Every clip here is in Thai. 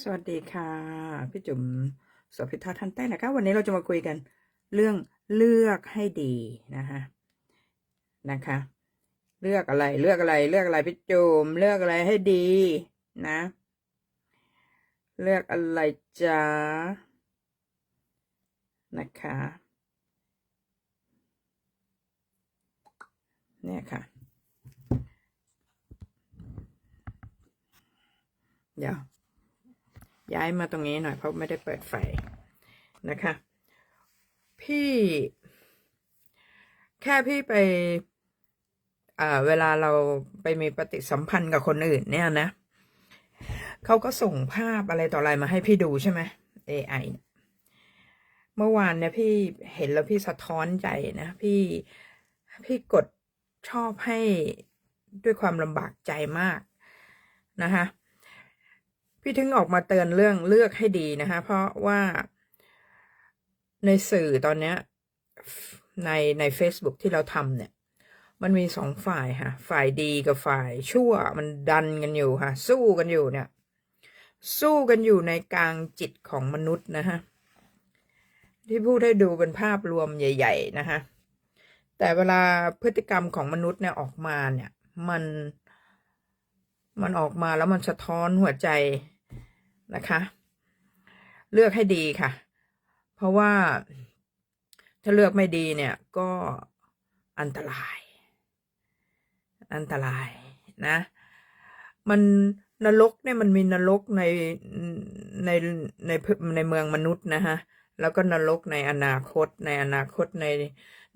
สวัสดีค่ะ พี่จุ๋มโสภิธาทันเต้นะคะ วันนี้เราจะมาคุยกันเรื่องเลือกให้ดีนะคะนะคะ เลือกอะไรเลือกอะไรเลือกอะไรพี่จุ๋มเลือกอะไรให้ดีนะ เลือกอะไรจ้านะคะเนี่ยค่ะ เดี๋ยว ย้ายมาตรงนี้หน่อยเพราะไม่ได้เปิดไฟนะคะ พี่ แค่พี่ไปเวลาเราไปมีปฏิสัมพันธ์กับคนอื่นเนี่ยนะเขาก็ส่งภาพอะไรต่ออะไรมาให้พี่ดูใช่ไหม AI เนี่ยเมื่อวานเนี่ยพี่เห็นแล้วพี่สะท้อนใจนะพี่พี่กดชอบให้ด้วยความลำบากใจมากนะคะ พี่ถึงออกมาเตือนเรื่องเลือกให้ดีนะคะเพราะว่าในสื่อตอนเนี้ยในใน Facebook ที่เราทำเนี่ย มันมีสองฝ่ายค่ะ ฝ่ายดีกับฝ่ายชั่วมันดันกันอยู่ค่ะ สู้กันอยู่เนี่ย สู้กันอยู่ในกลางจิตของมนุษย์นะฮะที่พูดให้ดูเป็นภาพรวมใหญ่ ๆ นะคะแต่เวลาพฤติกรรมของมนุษย์เนี่ยออกมาเนี่ย มันมันออกมาแล้วมันสะท้อนหัวใจ นะคะ เลือกให้ดีค่ะ เพราะว่าถ้าเลือกไม่ดีเนี่ยก็อันตราย อันตรายนะ มันนรกเนี่ยมันมีนรกในในในในเมืองมนุษย์นะฮะแล้วก็นรกในอนาคต ในอนาคตใน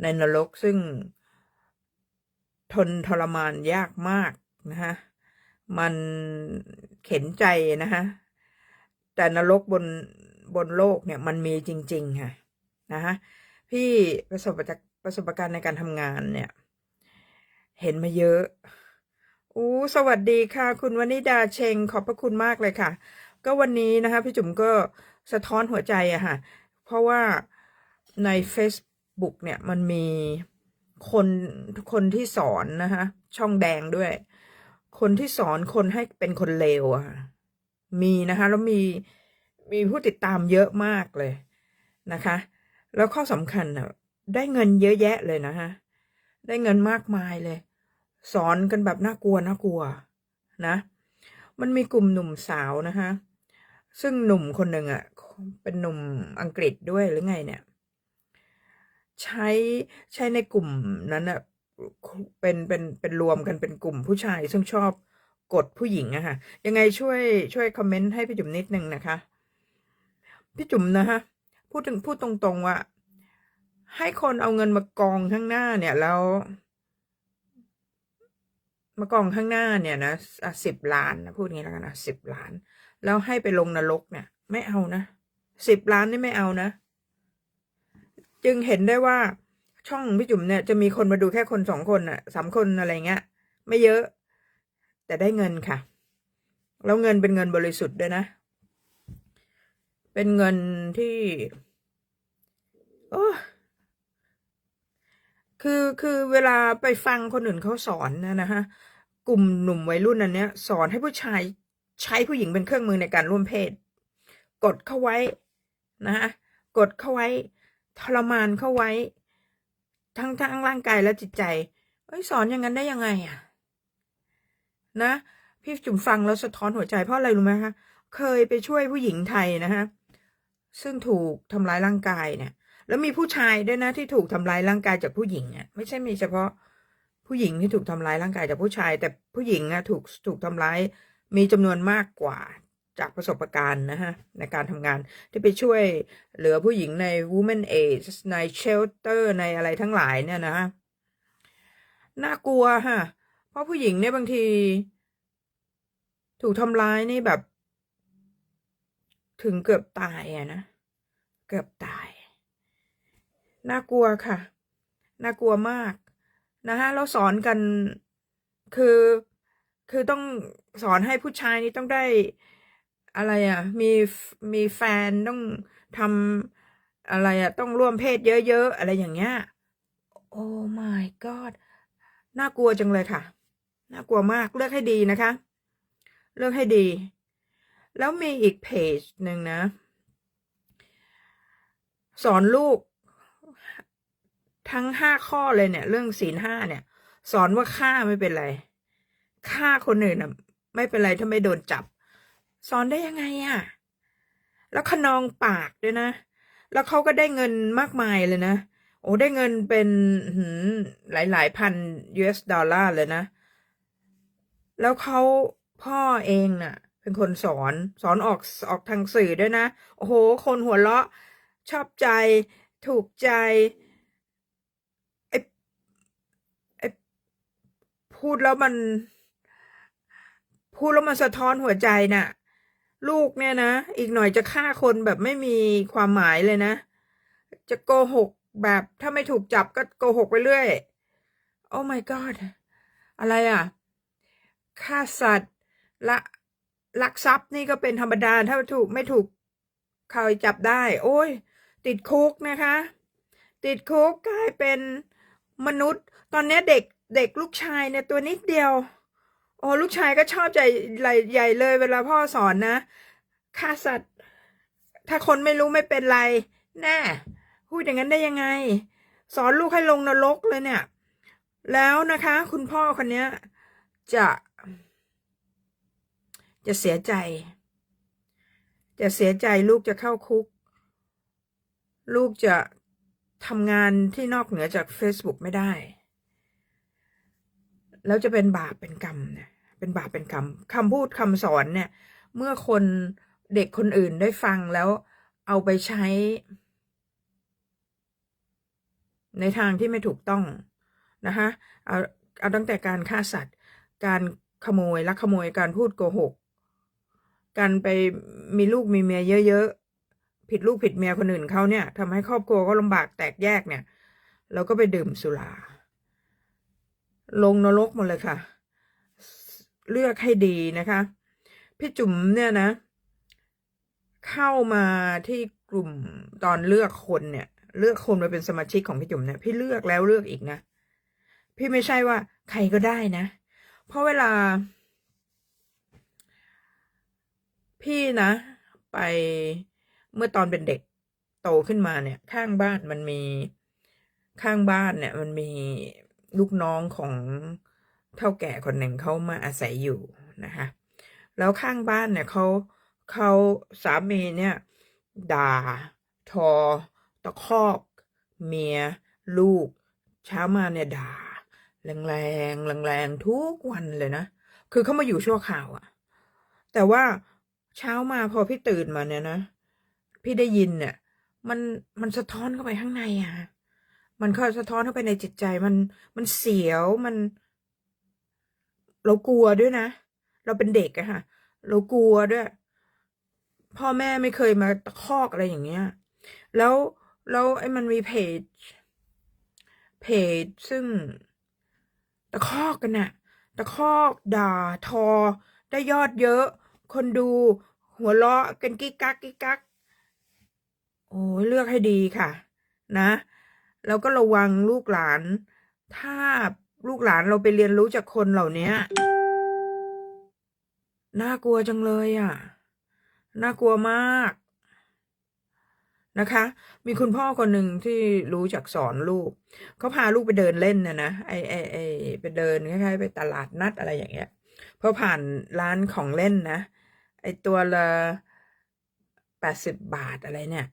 ในนรกซึ่งทนทรมานยากมากนะฮะ มันเข็นใจนะฮะ แต่นรกบนบนโลกเนี่ยมันมีจริง ๆ ค่ะนะฮะพี่ประสบประสบการณ์ในการทำงานเนี่ย เห็นมาเยอะอู้สวัสดีค่ะ คุณวนิดาเชงขอบพระคุณมากเลยค่ะ ก็วันนี้นะคะพี่จุ๋มก็สะท้อนหัวใจอะค่ะ เพราะว่าใน Facebook เนี่ยมันมีคนคนที่สอนนะคะช่องแดงด้วย คนที่สอนคนให้เป็นคนเลวอะค่ะ มีนะคะ แล้วมีมีผู้ติดตามเยอะมากเลยนะคะ แล้วข้อสำคัญอะได้เงินเยอะแยะเลยนะคะได้เงินมากมายเลย สอนกันแบบน่ากลัวน่ากลัวนะ มันมีกลุ่มหนุ่มสาวนะคะซึ่งหนุ่มคนหนึ่งอะเป็นหนุ่มอังกฤษด้วยหรือไงเนี่ย ใช้ใช้ในกลุ่มนั้นอะเป็นเป็นเป็นรวมกันเป็นกลุ่มผู้ชายซึ่งชอบ กดผู้หญิงอะค่ะ ยังไงช่วยช่วยคอมเมนต์ให้พี่จุ๋มนิดนึงนะคะ พี่จุ๋มนะคะพูดถึงพูดตรงๆว่าให้คนเอาเงินมากองข้างหน้าเนี่ยแล้วมากองข้างหน้าเนี่ยนะสิบล้านนะพูดงี้แล้วกันนะสิบล้าน แล้วให้ไปลงนรกเนี่ย ไม่เอานะสิบล้านนี่ไม่เอานะ จึงเห็นได้ว่าช่องพี่จุ๋มเนี่ยจะมีคนมาดูแค่คนสองคนอะสามคนอะไรเงี้ย ไม่เยอะ แต่ได้เงินค่ะ แล้วเงินเป็นเงินบริสุทธิ์ด้วยนะ เป็นเงินที่โอ้คือคือเวลาไปฟังคนอื่นเขาสอนนะนะฮะกลุ่มหนุ่มวัยรุ่นอันเนี้ย สอนให้ผู้ชายใช้ผู้หญิงเป็นเครื่องมือในการร่วมเพศ กดเข้าไว้นะฮะกดเข้าไว้ทรมานเข้าไว้ ทั้งทั้งร่างกายและจิตใจ เอ้ยสอนอย่างนั้นได้ยังไงอะ นะ พี่จุ๋มฟังแล้วสะท้อนหัวใจเพราะอะไรรู้ไหมคะเคยไปช่วยผู้หญิงไทยนะฮะซึ่งถูกทำร้ายร่างกายเนี่ย แล้วมีผู้ชายด้วยนะที่ถูกทำร้ายร่างกายจากผู้หญิงอะไม่ใช่มีเฉพาะผู้หญิงที่ถูกทำร้ายร่างกายจากผู้ชาย แต่ผู้หญิงอะถูกถูกทำร้ายมีจำนวนมากกว่าจากประสบการณ์นะฮะในการทำงานที่ไปช่วยเหลือผู้หญิงใน Women Aid ใน Shelter ในอะไรทั้งหลายเนี่ยนะฮะน่ากลัวฮะ ราะผู้หญิงเนี่ยบางที ถูกทำร้ายนี่แบบ ถึงเกือบตายอะนะ เกือบตาย น่ากลัวค่ะ น่ากลัวมาก นะฮะเราสอนกันคือคือต้องสอนให้ผู้ชายนี่ต้องได้อะไรอะ่ะ มีมีแฟนต้องทำอะไรอะ่ะ ต้องร่วมเพศเยอะๆ อะไรอย่างเงี้ย โอ้ my god น่ากลัวจังเลยค่ะ น่ากลัวมากเลือกให้ดีนะคะ เลือกให้ดี แล้วมีอีกเพจหนึ่งนะ สอนลูก ทั้งห้าข้อเลยเนี่ย เรื่องศีลห้าเนี่ย สอนว่าฆ่าไม่เป็นไรฆ่าคนอื่นอะไม่เป็นไรถ้าไม่โดนจับ สอนได้ยังไงอะ แล้วขนองปากด้วยนะ แล้วเขาก็ได้เงินมากมายเลยนะ โอ้ได้เงินเป็นหืมหลายหลายพัน US ดอลลาร์เลยนะ แล้วเขาพ่อเองน่ะ เป็นคนสอนสอนออกออกทางสื่อด้วยนะ โอ้โห คนหัวเราะชอบใจ ถูกใจไอ้ไอ้พูดแล้วมัน พูดแล้วมันสะท้อนหัวใจน่ะ ลูกเนี่ยนะ อีกหน่อยจะฆ่าคนแบบไม่มีความหมายเลยนะ จะโกหกแบบถ้าไม่ถูกจับก็โกหกไปเรื่อย โอ้ my god อะไรอะ ฆ่าสัตว์ละลักทรัพย์นี่ก็เป็นธรรมดาถ้าถูกไม่ถูกเขาจับได้ โอ้ย ติดคุกนะคะ ติดคุกกลายเป็นมนุษย์ ตอนนี้เด็กเด็กลูกชายเนี่ยตัวนิดเดียว โอ้ลูกชายก็ชอบใจใหญ่ใหญ่เลยเวลาพ่อสอนนะฆ่าสัตว์ ถ้าคนไม่รู้ไม่เป็นไรแน่พูดอย่างนั้นได้ยังไง สอนลูกให้ลงนรกเลยเนี่ย แล้วนะคะ คุณพ่อคนนี้จะ จะเสียใจ จะเสียใจลูกจะเข้าคุก ลูกจะทำงานที่นอกเหนือจาก Facebook ไม่ได้ แล้วจะเป็นบาปเป็นกรรมเนี่ยเป็นบาปเป็นกรรมคำพูดคำสอนเนี่ย เมื่อคนเด็กคนอื่นได้ฟังแล้วเอาไปใช้ ในทางที่ไม่ถูกต้องนะคะเอาเอาตั้งแต่การฆ่าสัตว์ การขโมยลักขโมยการพูดโกหก การไปมีลูกมีเมียเยอะๆผิดลูกผิดเมียคนอื่นเขาเนี่ยทำให้ครอบครัวก็ลำบากแตกแยกเนี่ยเราก็ไปดื่มสุรา ลงนรกหมดเลยค่ะ เลือกให้ดีนะคะ พี่จุ๋มเนี่ยนะ เข้ามาที่กลุ่มตอนเลือกคนเนี่ย เลือกคนมาเป็นสมาชิกของพี่จุ๋มเนี่ยพี่เลือกแล้วเลือกอีกนะ พี่ไม่ใช่ว่าใครก็ได้นะ เพราะเวลา พี่นะ ไปเมื่อตอนเป็นเด็กโตขึ้นมาเนี่ย ข้างบ้านมันมีข้างบ้านเนี่ย มันมีลูกน้องของเท่าแก่คนหนึ่งเขามาอาศัยอยู่นะคะ แล้วข้างบ้านเนี่ยเขาเขาสามีเนี่ย ด่า ทอ ตะคอก เมีย ลูก เช้ามาเนี่ยด่า แรงแรงแรงแรงๆทุกวันเลยนะ คือเขามาอยู่ชั่วข่าวอะแต่ว่า เช้ามาพอพี่ตื่นมาเนี่ยนะ พี่ได้ยินเนี่ย มันมันสะท้อนเข้าไปข้างในอะมันก็สะท้อนเข้าไปในจิตใจมันมันเสียวมัน เรากลัวด้วยนะ เราเป็นเด็กอะค่ะ เรากลัวด้วย พ่อแม่ไม่เคยมาตะคอกอะไรอย่างเงี้ย แล้วแล้วไอ้มันมีเพจ เพจซึ่งตะคอกกันน่ะตะคอกด่าทอ ได้ยอดเยอะ คนดู หัวเราะกันกิ๊กกักกิ๊กกักโอ้ยเลือกให้ดีค่ะ นะ แล้วก็ระวังลูกหลาน ถ้าลูกหลานเราไปเรียนรู้จากคนเหล่านี้น่ากลัวจังเลยอะ น่ากลัวมากนะคะ มีคุณพ่อคนหนึ่งที่รู้จักสอนลูก เขาพาลูกไปเดินเล่นนะนะ ไอไอไอไปเดินคล้ายๆไปตลาดนัดอะไรอย่างเงี้ยพอผ่านร้านของเล่นนะ ตัวละแปดสิบบาทอะไรเนี่ย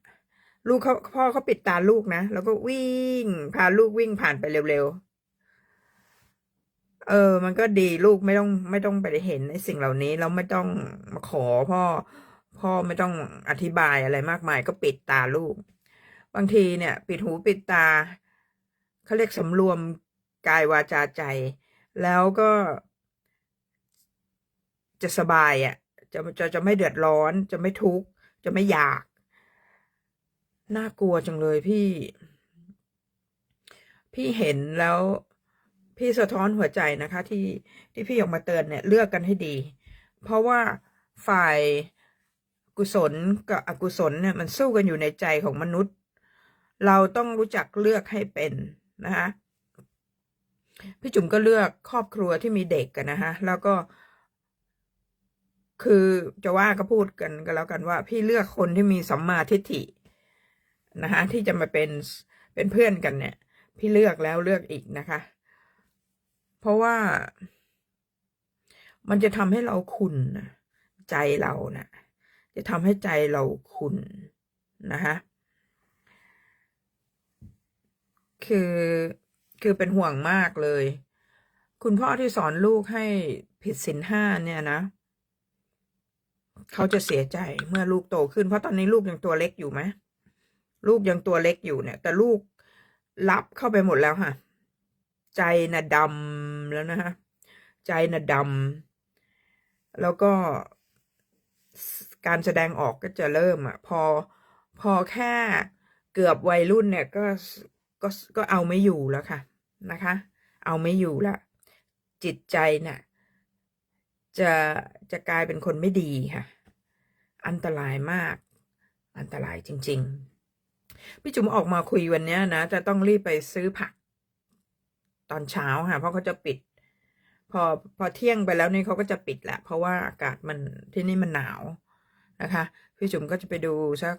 ลูกเขาพ่อเขาปิดตาลูกนะ แล้วก็วิ่ง พาลูกวิ่งผ่านไปเร็วๆ เออ มันก็ดีลูกไม่ต้องไม่ต้องไปเห็นในสิ่งเหล่านี้แล้วไม่ต้องมาขอพ่อ พ่อไม่ต้องอธิบายอะไรมากมาย ก็ปิดตาลูก บางทีเนี่ย ปิดหูปิดตาเขาเรียกสำรวมกายวาจาใจ แล้วก็จะสบายอะ่ะ จะจะจะไม่เดือดร้อน จะไม่ทุกข์จะไม่อยาก น่ากลัวจังเลยพี่ พี่เห็นแล้วพี่สะท้อนหัวใจนะคะ ที่ที่พี่ออกมาเตือนเนี่ยเลือกกันให้ดี เพราะว่าฝ่ายกุศลกับอกุศลเนี่ยมันสู้กันอยู่ในใจของมนุษย์ เราต้องรู้จักเลือกให้เป็นนะคะพี่จุ๋มก็เลือกครอบครัวที่มีเด็กกันนะคะแล้วก็ คือจะว่าก็พูดกันก็แล้วกันว่า พี่เลือกคนที่มีสัมมาทิฏฐินะคะที่จะมาเป็นเป็นเพื่อนกันเนี่ย พี่เลือกแล้วเลือกอีกนะคะ เพราะว่ามันจะทำให้เราขุนนะใจเรานะ่ะ จะทำให้ใจเราขุนนะคะคือคือเป็นห่วงมากเลย คุณพ่อที่สอนลูกให้ผิดศีลห้าเนี่ยนะ เขาจะเสียใจเมื่อลูกโตขึ้น เพราะตอนนี้ลูกยังตัวเล็กอยู่ไหมลูกยังตัวเล็กอยู่เนี่ย แต่ลูกรับเข้าไปหมดแล้วค่ะ ใจน่ะดำแล้วนะฮะใจน่ะดำแล้วก็การแสดงออกก็จะเริ่มอะ พอพอแค่เกือบวัยรุ่นเนี่ยก็ก็ก็เอาไม่อยู่แล้วค่ะนะคะ เอาไม่อยู่ละจิตใจเนี่ย จะจะกลายเป็นคนไม่ดีค่ะ อันตรายมาก อันตรายจริง ๆ พี่จุ๋มออกมาคุยวันนี้นะ จะต้องรีบไปซื้อผัก ตอนเช้าค่ะ เพราะเขาจะปิด พอพอเที่ยงไปแล้วนี่เขาก็จะปิดแหละ เพราะว่าอากาศมันที่นี่มันหนาวนะคะ พี่จุ๋มก็จะไปดูสัก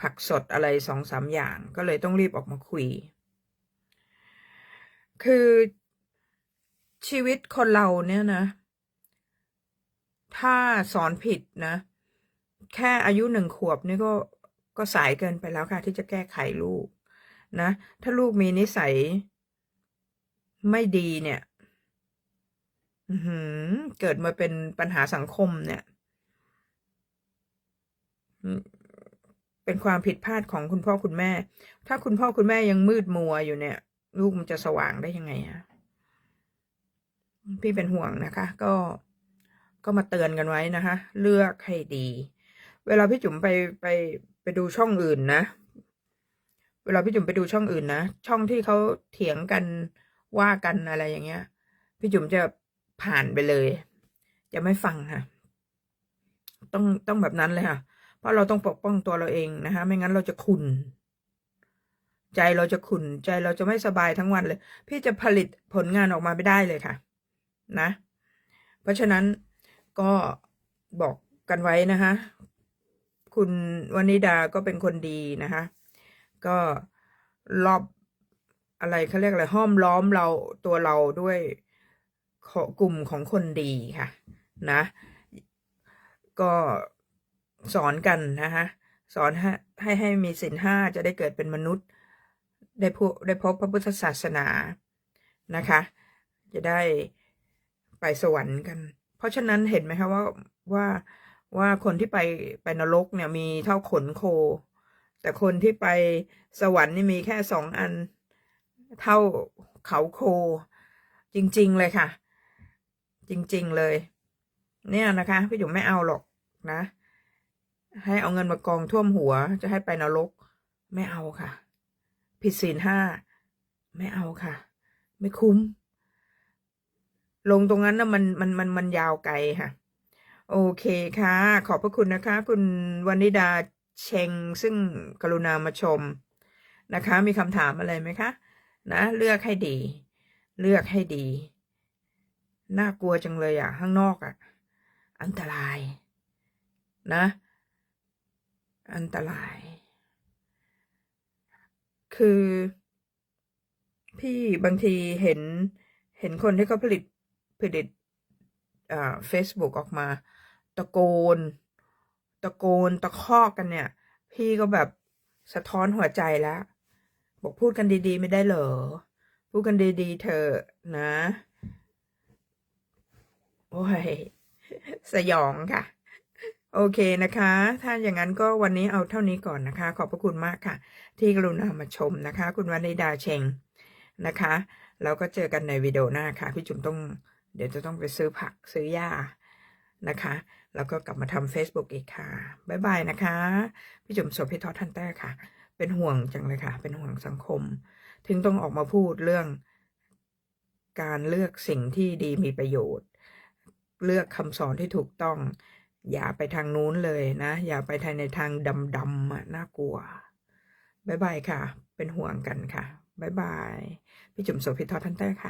ผักสดอะไรสองสามอย่าง ก็เลยต้องรีบออกมาคุย คือชีวิตคนเราเนี่ยนะ ถ้าสอนผิดนะ แค่อายุหนึ่งขวบนี่ก็ก็สายเกินไปแล้วค่ะ ที่จะแก้ไขลูกนะ ถ้าลูกมีนิสัยไม่ดีเนี่ยเกิดมาเป็นปัญหาสังคมเนี่ย เป็นความผิดพลาดของคุณพ่อคุณแม่ ถ้าคุณพ่อคุณแม่ยังมืดมัวอยู่เนี่ย ลูกมันจะสว่างได้ยังไงอะพี่เป็นห่วงนะคะ ก็ ก็มาเตือนกันไว้นะคะ เลือกให้ดี เวลาพี่จุ๋มไปไปไปดูช่องอื่นนะ เวลาพี่จุ๋มไปดูช่องอื่นนะ ช่องที่เขาเถียงกันว่ากันอะไรอย่างเงี้ย พี่จุ๋มจะผ่านไปเลย จะไม่ฟังค่ะ ต้องต้องแบบนั้นเลยค่ะ เพราะเราต้องปกป้องตัวเราเองนะคะ ไม่งั้นเราจะขุนใจเราจะขุนใจเราจะไม่สบายทั้งวันเลย พี่จะผลิตผลงานออกมาไม่ได้เลยค่ะ นะ เพราะฉะนั้น ก็บอกกันไว้นะคะ คุณวนิดาก็เป็นคนดีนะคะ ก็รอบอะไรเขาเรียกอะไรห้อมล้อมเราตัวเราด้วยกลุ่มของคนดีค่ะ นะ ก็สอนกันนะคะสอนให้ให้ให้มีศีลห้าจะได้เกิดเป็นมนุษย์ ได้พบได้พบพระพุทธศาสนานะคะ จะได้ไปสวรรค์กัน เพราะฉะนั้นเห็นไหมคะว่าว่าว่าคนที่ไปไปนรกเนี่ยมีเท่าขนโค แต่คนที่ไปสวรรค์นี่มีแค่สองอันเท่าเขาโค จริง ๆ เลยค่ะ จริง ๆ เลย เนี่ยนะคะ พี่จุ๋มไม่เอาหรอกนะ ให้เอาเงินมากองท่วมหัว จะให้ไปนรก ไม่เอาค่ะ ผิดศีลห้า ไม่เอาค่ะ ไม่คุ้ม ลงตรงนั้นนะมันมันมันมันยาวไกลค่ะ โอเคค่ะ ขอบพระคุณนะคะ คุณวันิดาเชงซึ่งกรุณามาชมนะคะ มีคำถามอะไรไหมคะนะ เลือกให้ดี เลือกให้ดี น่ากลัวจังเลยอะข้างนอกอะอันตราย นะ อันตราย คือ พี่บางทีเห็นเห็นคนที่เขาผลิต ผลิตเฟซบุ๊กออกมา ตะโกน ตะโกนตะคอกกันเนี่ย พี่ก็แบบสะท้อนหัวใจแล้ว บอกพูดกันดีๆ ไม่ได้เหรอ พูดกันดีๆ เธอนะ โอ้ย สยองค่ะ โอเคนะคะ ถ้าอย่างนั้นก็วันนี้เอาเท่านี้ก่อนนะคะ ขอบพระคุณมากค่ะ ที่กรุณามาชมนะคะ คุณวันนิดาเชงนะคะ แล้วก็เจอกันในวิดีโอหน้าค่ะ พี่จุ๋มต้อง เดี๋ยวจะต้องไปซื้อผักซื้อหญ้านะคะ แล้วก็กลับมาทำ Facebook อีกค่ะ บ๊ายบายนะคะ พี่จุ๋มโสภิทอทันเตอร์ค่ะ เป็นห่วงจังเลยค่ะ เป็นห่วงสังคม ถึงต้องออกมาพูดเรื่อง การเลือกสิ่งที่ดีมีประโยชน์ เลือกคำสอนที่ถูกต้อง อย่าไปทางนู้นเลยนะ อย่าไปทางในทางดำๆน่ากลัวบายบายค่ะ เป็นห่วงกันค่ะบายบาย พี่จุ๋มโสภิทอทันเตอร์ค่ะ